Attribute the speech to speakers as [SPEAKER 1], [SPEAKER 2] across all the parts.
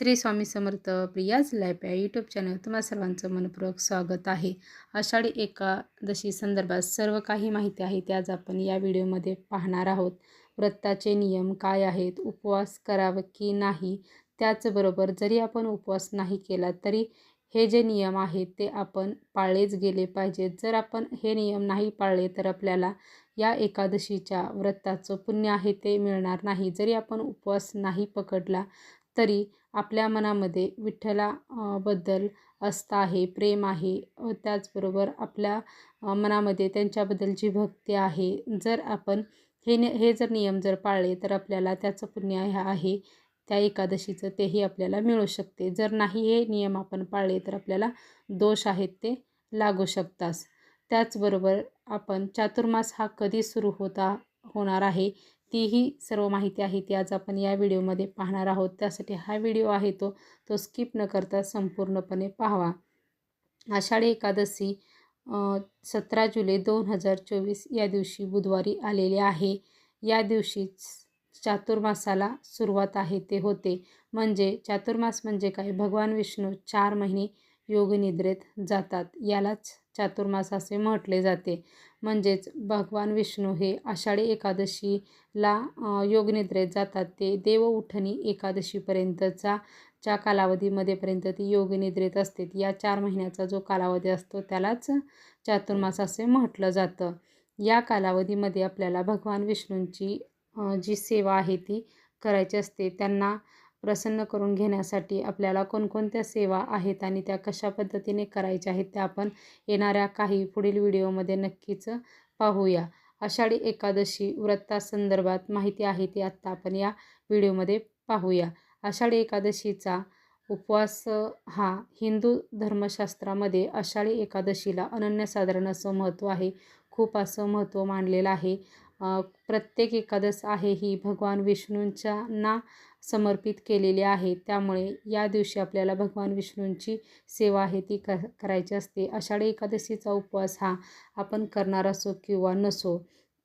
[SPEAKER 1] Shri Swami Samarth Priya's life या YouTube channel तुम्हा सर्वांचं मनपूर्वक स्वागत आहे. आषाढी एकादशी संदर्भात सर्व काही माहिती आहे ते आज आपण या व्हिडिओमध्ये पाहणार आहोत. व्रताचे नियम काय आहेत? उपवास करावं की नाही? त्याचबरोबर जरी आपण उपवास नाही केला तरी हे जे नियम आहेत ते आपण पाळलेच गेले पाहिजेत. जर आपण हे नियम नाही पाळले तर आपल्याला या एकादशीच्या व्रताचं पुण्य आहे ते मिळणार नाही. जरी आपण उपवास नाही पकडला तरी आपल्या मनामध्ये विठ्ठलाबद्दल आस्था आहे प्रेम आहे. त्याचबरोबर आपल्या मनामध्ये त्यांच्याबद्दलची भक्ती आहे जर आपण हे न हे जर नियम जर पाळले तर आपल्याला त्याचं पुण्य ह्या आहे. त्या एकादशीचं तेही आपल्याला मिळू शकते. जर नाही हे नियम आपण पाळले तर आपल्याला दोष आहेत ते लागू शकतात त्याचबरोबर आपण चातुर्मास हा कधी सुरू होता होणार आहे तीही सर्व माहिती आहे ती आज आपण या व्हिडिओमध्ये पाहणार आहोत. त्यासाठी हा व्हिडिओ आहे तो तो स्किप न करता संपूर्णपणे पाहावा. आषाढी एकादशी सतरा जुलै दोन हजार चोवीस या दिवशी बुधवारी आलेले आहे. या दिवशीच चातुर्मासाला सुरुवात आहे ते होते. म्हणजे चातुर्मास म्हणजे काय? भगवान विष्णू चार महिने योगनिद्रेत जातात. यालाच चातुर्मास असे म्हटले जाते. म्हणजेच भगवान विष्णू हे आषाढी एकादशीला योगनिद्रेत जातात. ते देव उठणी एकादशीपर्यंतचा च्या कालावधीमध्येपर्यंत ती योगनिद्रेत असते या चार महिन्याचा जो कालावधी असतो त्यालाच चातुर्मास असे म्हटलं जातं. या कालावधीमध्ये आपल्याला भगवान विष्णूंची जी सेवा आहे ती करायची असते त्यांना प्रसन्न करून घेण्यासाठी आपल्याला कोणकोणत्या सेवा आहेत आणि त्या कशा पद्धतीने करायच्या आहेत त्या आपण येणाऱ्या काही पुढील व्हिडिओमध्ये नक्कीच पाहूया. आषाढी एकादशी व्रतासंदर्भात माहिती आहे ती आत्ता आपण या व्हिडिओमध्ये पाहूया. आषाढी एकादशीचा उपवास हा हिंदू धर्मशास्त्रामध्ये आषाढी एकादशीला अनन्यसाधारण असं महत्त्व आहे. खूप असं महत्त्व मानलेलं आहे. प्रत्येक एकादश आहे ही भगवान विष्णूंच्या ना समर्पित केलेली आहे. त्यामुळे या दिवशी आपल्याला भगवान विष्णूंची सेवा आहे ती क करायची असते. आषाढी एकादशीचा उपवास हा आपण करणार असो किंवा नसो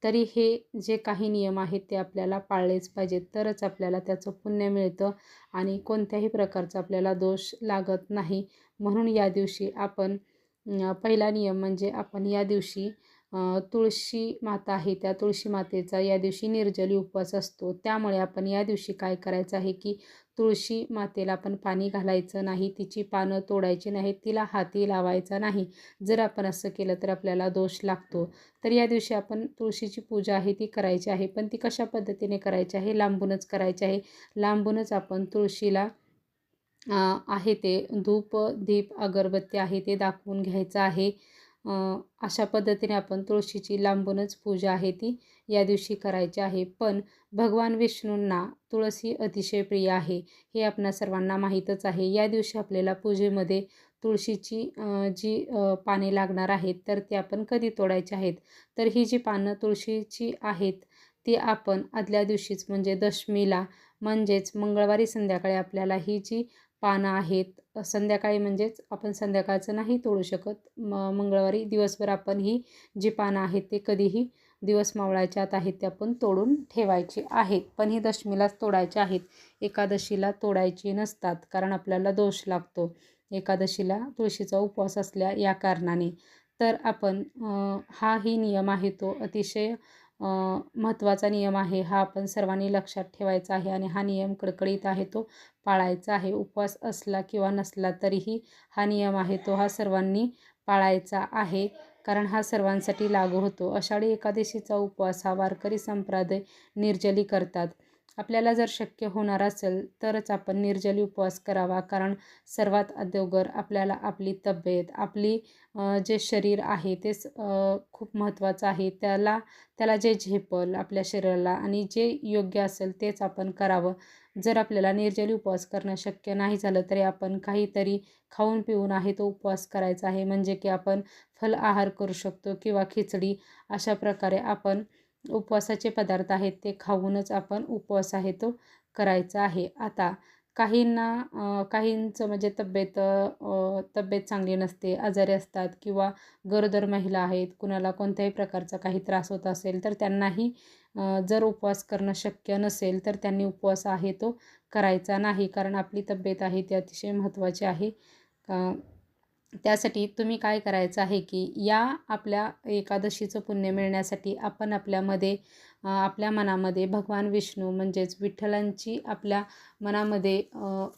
[SPEAKER 1] तरी हे जे काही नियम आहेत ते आपल्याला पाळलेच पाहिजेत. तरच आपल्याला त्याचं पुण्य मिळतं आणि कोणत्याही प्रकारचा आपल्याला दोष लागत नाही. म्हणून या दिवशी आपण पहिला नियम म्हणजे आपण या दिवशी तुळशी माता आहे. त्या तुळशी मातेचा या दिवशी निर्जली उपवास असतो. त्यामुळे आपण या दिवशी काय करायचं आहे की तुळशी मातेला आपण पाणी घालायचं नाही तिची पानं तोडायची नाहीत तिला हाती लावायचा नाही. जर आपण असं केलं तर आपल्याला दोष लागतो. तर या दिवशी आपण तुळशीची पूजा आहे ती करायची आहे. पण ती कशा पद्धतीने करायची आहे? लांबूनच करायची आहे. लांबूनच आपण तुळशीला आहे ते धूप दीप अगरबत्ती आहे ते दाखवून घ्यायचं आहे. अशा पद्धतीने आपण तुळशीची लांबूनच पूजा आहे ती या दिवशी करायची आहे. पण भगवान विष्णूंना तुळशी अतिशय प्रिय आहे हे आपणा सर्वांना माहीतच आहे. या दिवशी आपल्याला पूजेमध्ये तुळशीची जी पाने लागणार आहेत तर ती आपण कधी तोडायची आहेत? तर ही जी पानं तुळशीची आहेत ती आपण आदल्या दिवशीच म्हणजे दशमीला म्हणजेच मंगळवारी संध्याकाळी आपल्याला ही जी पानं आहेत. संध्याकाळी म्हणजेच आपण संध्याकाळचं नाही तोडू शकत. म मंगळवारी दिवसभर आपण ही जी पानं आहेत ते कधीही दिवस मावळायच्या आत आहेत ते आपण तोडून ठेवायची आहेत. पण ही दशमीलाच तोडायचे आहेत. एकादशीला तोडायची नसतात कारण आपल्याला दोष लागतो. एकादशीला तुळशीचा उपवास असल्या या कारणाने. तर आपण हा ही नियम आहे तो अतिशय महत्त्वाचा नियम आहे. हा आपण सर्वांनी लक्षात ठेवायचा आहे आणि हा नियम कडकडीत आहे. तो पाळायचा आहे. उपवास असला किंवा नसला तरीही हा नियम आहे. तो हा सर्वांनी पाळायचा आहे. कारण हा सर्वांसाठी लागू होतो. आषाढी एकादशीचा उपवास हा वारकरी संप्रदाय निर्जली करतात. आपल्याला जर शक्य होणार असेल तरच आपण निर्जली उपवास करावा. कारण सर्वात अद्योगर आपल्याला आपली तब्येत आपली जे शरीर आहे तेच खूप महत्त्वाचं आहे. त्याला त्याला जे झेपल आपल्या शरीराला आणि जे योग्य असेल तेच आपण करावं. जर आपल्याला निर्जली उपवास करणं शक्य नाही झालं तरी आपण काहीतरी खाऊन पिऊन आहे तो उपवास करायचा आहे. म्हणजे की आपण फल आहार करू शकतो किंवा खिचडी अशा प्रकारे आपण उपवासाचे पदार्थ आहेत ते खाऊनच आपण उपवास आहे तो करायचा आहे. आता काहींना काहींचं म्हणजे तब्येत तब्येत चांगली नसते आजारी असतात किंवा गरोदर महिला आहेत कुणाला कोणत्याही प्रकारचा काही त्रास होत असेल तर त्यांनाही जर उपवास करणं शक्य नसेल तर त्यांनी उपवास आहे तो करायचा नाही. कारण आपली तब्येत आहे ती अतिशय महत्त्वाची आहे. का त्यासाठी तुम्ही काय करायचं आहे की या आपल्या एकादशीचं पुण्य मिळण्यासाठी आपण आपल्यामध्ये आपल्या मनामध्ये भगवान विष्णू म्हणजेच विठ्ठलांची आपल्या मनामध्ये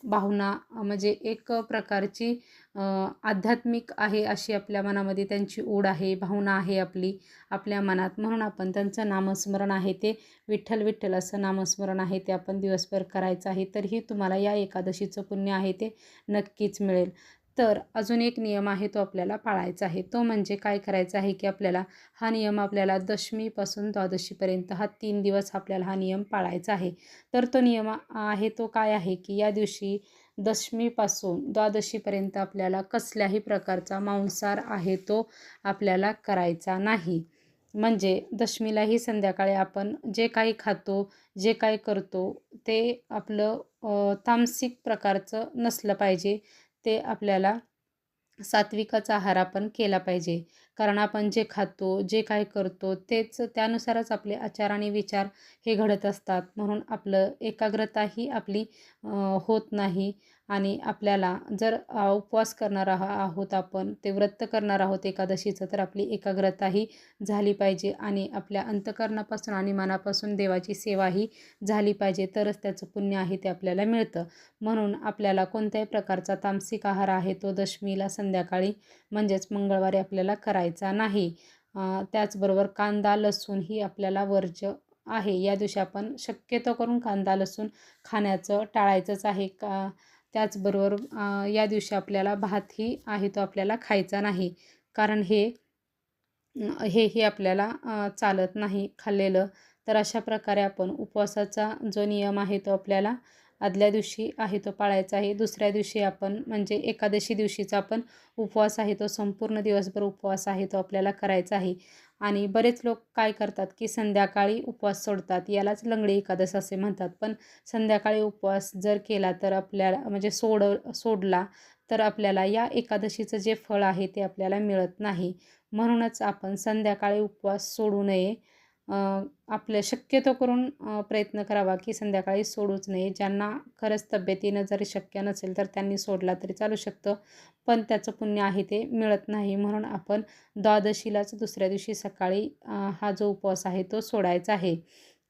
[SPEAKER 1] भावना म्हणजे एक प्रकारची आध्यात्मिक आहे अशी आपल्या मनामध्ये त्यांची ओढ आहे भावना आहे आपली आपल्या मनात. म्हणून आपण त्यांचं नामस्मरण आहे ते विठ्ठल विठ्ठल असं नामस्मरण आहे ते आपण दिवसभर करायचं आहे तरीही तुम्हाला या एकादशीचं पुण्य आहे ते नक्कीच मिळेल. तर अजून एक नियम आहे तो आपल्याला पाळायचा आहे. तो म्हणजे काय करायचा आहे की आपल्याला हा नियम आपल्याला दशमीपासून द्वादशीपर्यंत हा तीन दिवस आपल्याला हा नियम पाळायचा आहे. तर तो नियम आहे तो काय आहे की या दिवशी दशमीपासून द्वादशीपर्यंत आपल्याला कसल्याही प्रकारचा मांसाहार आहे तो आपल्याला करायचा नाही. म्हणजे दशमीलाही संध्याकाळी आपण जे काही खातो जे काही करतो ते आपलं तामसिक प्रकारचं नसलं पाहिजे. ते आपल्याला सात्विकाचा आहार आपण केला पाहिजे. कारण आपण जे खातो जे काय करतो तेच त्यानुसारच आपले आचार आणि विचार हे घडत असतात. म्हणून आपलं एकाग्रताही आपली होत नाही आणि आपल्याला जर उपवास करणार आहोत आपण ते व्रत करणार आहोत एकादशीचं तर आपली एकाग्रताही झाली पाहिजे आणि आपल्या अंतकरणापासून आणि मनापासून देवाची सेवाही झाली पाहिजे तरच त्याचं पुण्य आहे ते आपल्याला मिळतं. म्हणून आपल्याला कोणत्याही प्रकारचा तामसिक आहार आहे तो दशमीला संध्याकाळी म्हणजेच मंगळवारी आपल्याला करायचा नाही. त्याचबरोबर कांदा लसूण ही आपल्याला वर्ज्य आहे. या दिवशी आपण शक्यतो करून कांदा लसूण खाण्याचं टाळायचंच आहे. का त्याचबरोबर या दिवशी आपल्याला भातही आहे तो आपल्याला खायचा नाही. कारण हे हेही आपल्याला चालत नाही खाल्लेलं. तर अशा प्रकारे आपण उपवासाचा जो नियम आहे तो आपल्याला आदल्या दिवशी आहे तो पाळायचा आहे. दुसऱ्या दिवशी आपण म्हणजे एकादशी दिवशीचा आपण उपवास आहे तो संपूर्ण दिवसभर उपवास आहे तो आपल्याला करायचा आहे. आणि बरेच लोक काय करतात की संध्याकाळी उपवास सोडतात. यालाच लंगडी एकादश असे म्हणतात. पण संध्याकाळी उपवास जर केला तर आपल्याला म्हणजे सोड सोडला तर आपल्याला या एकादशीचं जे फळ आहे ते आपल्याला मिळत नाही. म्हणूनच आपण संध्याकाळी उपवास सोडू नये. आपलं शक्यतो करून प्रयत्न करावा की संध्याकाळी सोडूच नये. ज्यांना खरंच तब्येतीनं जरी शक्य नसेल तर त्यांनी सोडला तरी चालू शकतं. पण त्याचं पुण्य आहे ते मिळत नाही म्हणून आपण द्वादशीलाच दुसऱ्या दिवशी सकाळी हा जो उपवास आहे तो सोडायचा आहे.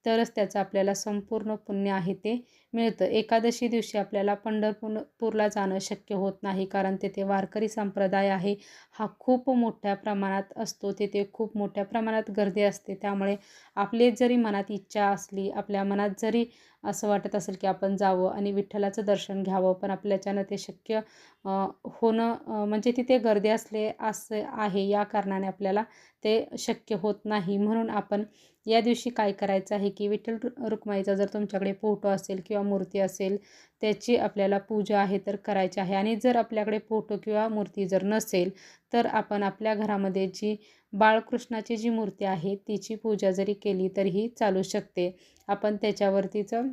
[SPEAKER 1] तरच त्याचं आपल्याला संपूर्ण पुण्य आहे ते मिळतं. एकादशी दिवशी आपल्याला पंढरपूर पूरला जाणं शक्य होत नाही कारण तेथे वारकरी संप्रदाय आहे. हा खूप मोठ्या प्रमाणात असतो. तेथे खूप मोठ्या प्रमाणात गर्दी असते. त्यामुळे आपले जरी मनात इच्छा असली आपल्या मनात जरी असं वाटत असेल की आपण जावं आणि विठ्ठलाचं दर्शन घ्यावं पण आपल्याच्यानं ते शक्य होणं म्हणजे तिथे गर्दी असले असं आहे या कारणाने आपल्याला ते शक्य होत नाही. म्हणून आपण या दिवशी काय करायचं आहे की विठ्ठल रुक्माईचा जर तुमच्याकडे फोटो असेल किंवा मूर्ती असेल त्याची आपल्याला पूजा आहे तर करायची आहे. आणि जर आपल्याकडे फोटो किंवा मूर्ती जर नसेल तर आपण आपल्या घरामध्ये जी बाळकृष्णाची जी मूर्ती आहे तिची पूजा जरी केली तरीही चालू शकते. आपण त्याच्यावरतीचं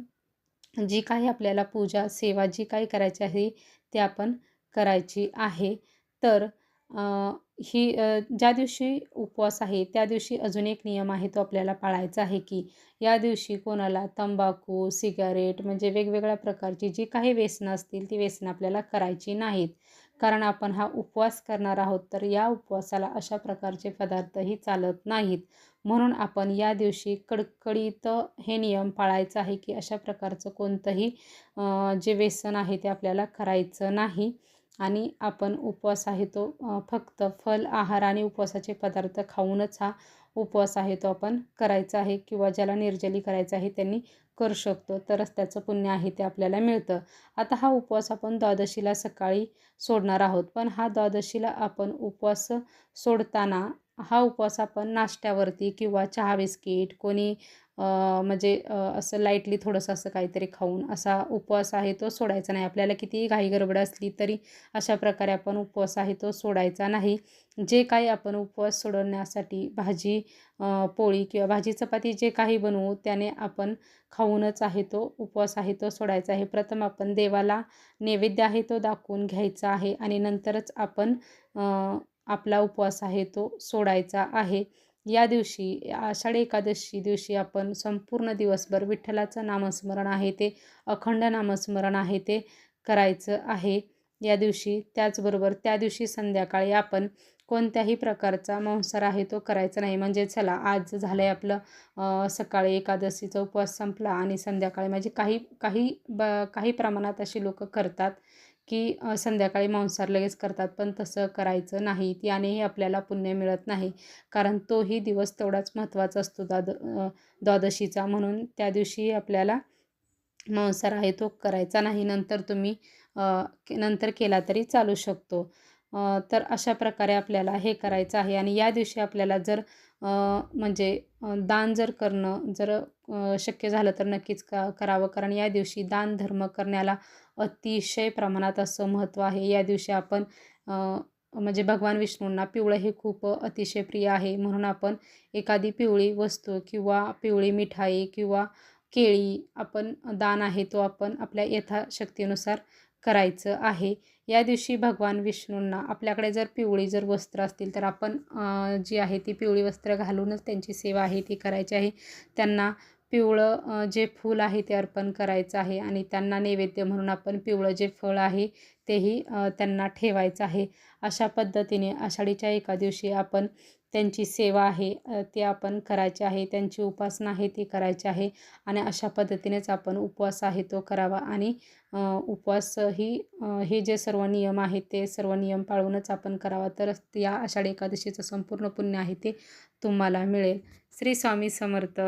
[SPEAKER 1] जी काही आपल्याला पूजा सेवा जी काही करायची आहे ते आपण करायची आहे. तर ही ज्या दिवशी उपवास आहे त्या दिवशी अजून एक नियम आहे तो आपल्याला पाळायचा आहे की या दिवशी कोणाला तंबाखू सिगारेट म्हणजे वेगवेगळ्या प्रकारची जी काही व्यसनं असतील ती व्यसनं आपल्याला करायची नाहीत. कारण आपण हा उपवास करणार आहोत तर या उपवासाला अशा प्रकारचे पदार्थही चालत नाहीत. म्हणून आपण या दिवशी कडकडीत हे नियम पाळायचं आहे की अशा प्रकारचं कोणतंही जे व्यसन आहे ते आपल्याला करायचं नाही. आणि आपण उपवास आहे तो फक्त फल आहार आणि उपवासाचे पदार्थ खाऊनच हा उपवास आहे तो आपण करायचा आहे किंवा ज्याला निर्जली करायचं आहे त्यांनी करू शकतो. तरच त्याचं पुण्य आहे ते आपल्याला मिळतं. आता हा उपवास आपण द्वादशीला सकाळी सोडणार आहोत. पण हा द्वादशीला आपण उपवास सोडताना हा उपवास आपण नाश्त्यावरती किंवा चहा बिस्किट कोणी म्हणजे असं लाईटली थोडंसं असं काहीतरी खाऊन असा उपवास आहे तो सोडायचा नाही. आपल्याला कितीही घाई गडबड असली तरी अशा प्रकारे आपण उपवास आहे तो सोडायचा नाही. जे काही आपण उपवास सोडवण्यासाठी भाजी पोळी किंवा भाजी चपाती जे काही बनवू त्याने आपण खाऊनच आहे तो उपवास आहे तो सोडायचा आहे. प्रथम आपण देवाला नैवेद्य आहे तो दाखवून घ्यायचा आहे आणि नंतरच आपण आपला उपवास आहे तो सोडायचा आहे. या दिवशी आषाढी एकादशी दिवशी आपण संपूर्ण दिवसभर विठ्ठलाचं नामस्मरण आहे ते अखंड नामस्मरण आहे ते करायचं आहे. या दिवशी त्याचबरोबर त्या दिवशी संध्याकाळी आपण कोणत्याही प्रकारचा मांसाहार आहे तो करायचा नाही. म्हणजे चला आज झालं आहे आपलं सकाळी एकादशीचा उपवास संपला आणि संध्याकाळी म्हणजे काही काही ब काही प्रमाणात अशी लोक करतात. की संध्याकाळी मांसाहार लगेच करतात पण तसं करायचं नाही. यानेही आपल्याला पुण्य मिळत नाही. कारण तोही दिवस तेवढाच महत्त्वाचा असतो द्वाद द्वादशीचा. म्हणून त्या दिवशी आपल्याला मांसाहार आहे तो करायचा नाही. नंतर तुम्ही नंतर केला तरी चालू शकतो. तर अशा प्रकारे आपल्याला हे करायचं आहे. आणि या दिवशी आपल्याला जर म्हणजे दान जर करणं जर शक्य झालं तर नक्कीच का करावं. कारण या दिवशी दान धर्म करण्याला अतिशय प्रमाणात असं महत्त्व आहे. या दिवशी आपण म्हणजे भगवान विष्णूंना पिवळं हे खूप अतिशय प्रिय आहे. म्हणून आपण एखादी पिवळी वस्तू किंवा पिवळी मिठाई किंवा केळी आपण दान आहे तो आपण आपल्या यथाशक्तीनुसार करायचं आहे. या दिवशी भगवान विष्णूंना आपल्याकडे जर पिवळी जर वस्त्र असतील तर आपण जी आहे ती पिवळी वस्त्र घालूनच त्यांची सेवा आहे ती करायची आहे. त्यांना पिवळं जे फूल आहे ते अर्पण करायचं आहे आणि त्यांना नैवेद्य म्हणून आपण पिवळं जे फळ आहे तेही त्यांना ठेवायचं आहे. अशा पद्धतीने आषाढीच्या एका दिवशी आपण त्यांची सेवा आहे ती आपण करायची आहे त्यांची उपासना आहे ती करायची आहे आणि अशा पद्धतीनेच आपण उपवास आहे तो करावा आणि उपवास ही हे जे सर्व नियम आहेत ते सर्व नियम पाळूनच आपण करावा. तर या आषाढी एकादशीचं संपूर्ण पुण्य आहे ते तुम्हाला मिळेल. श्री स्वामी समर्थ.